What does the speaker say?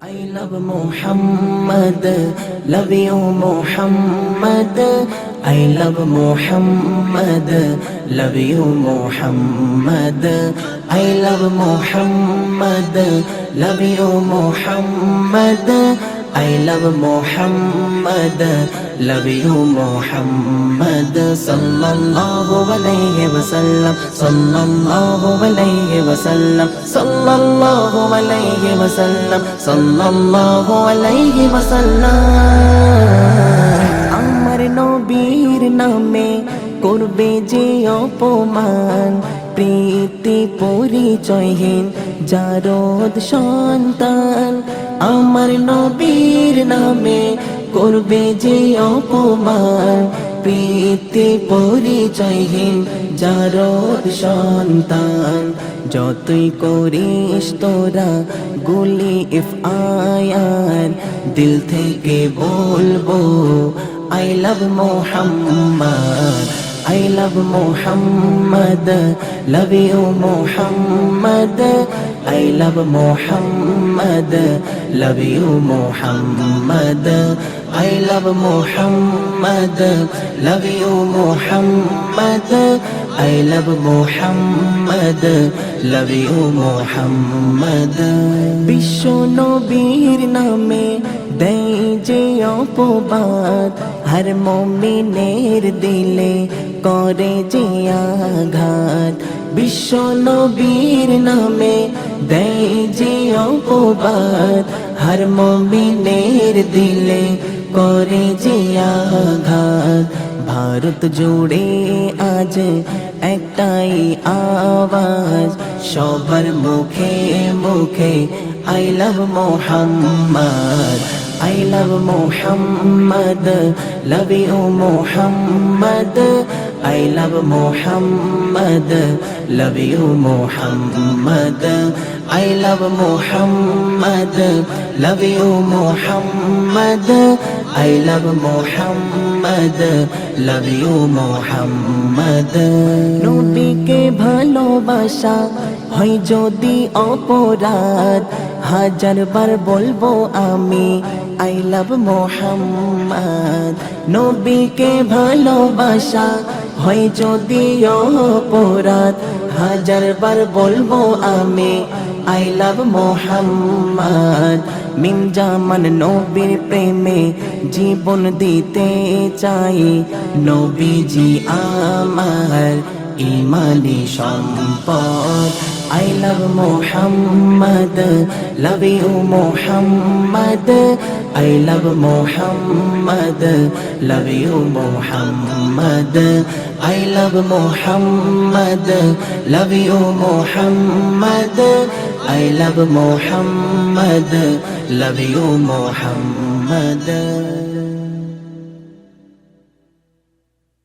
I love Muhammad, love you Muhammad. I love Muhammad, love you Muhammad. I love Muhammad, love you Muhammad. I love Muhammad, you Muhammad. Sallallahu alayhi wa sallam, sallallahu alayhi wa sallam, sallallahu alayhi wa sallam, sallallahu alayhi wa sallam. আমার নবীর নামে করবে যে অপমান প্রীতি পরিচয়হীন জারদ সন্তান আমার নবীর নামে করবে যে অপমান প্রীতি পরিচয়হীন জারদ সন্তান। যতই করিস তোরা গুলি ইফ আয়ার দিল থেকে বলব, I love Muhammad I love Muhammad Love you Muhammad I love Muhammad Love you Muhammad I love Muhammad Love you Muhammad I love Muhammad Love you Muhammad বিশ্ব নবীর নামে দেয় যে অপবাদ হর মমিনের দিলে করে যে আঘাত বিশ্ব নবীর নামে দেয় যে অপবাদ হর দিলে করে যে আঘাত ভারত জুড়ে আজ একটাই আওয়াজ সবার মুখে মুখে I love Mohammad I love Muhammad, love you Muhammad. I love Muhammad, love you Muhammad. I love Muhammad, love you Muhammad. I love Muhammad, love you Muhammad. নবীকে ভালোবাসা হয় যদি অপরাধ হাজার বার বলব আমি আই লাভ মোহাম্মদ নবীকে ভালোবাসা হয় যদি অপরাধ হাজার বার বলব আমি আই লাভ মোহাম্মদ মিন জামান নবীর প্রেমে জীবন দিতে চাই নবীজি আমার ইমানি সম্পদ I love Muhammad, love you Muhammad. I love Muhammad, love you Muhammad. I love Muhammad, love you Muhammad. I love Muhammad, love you Muhammad.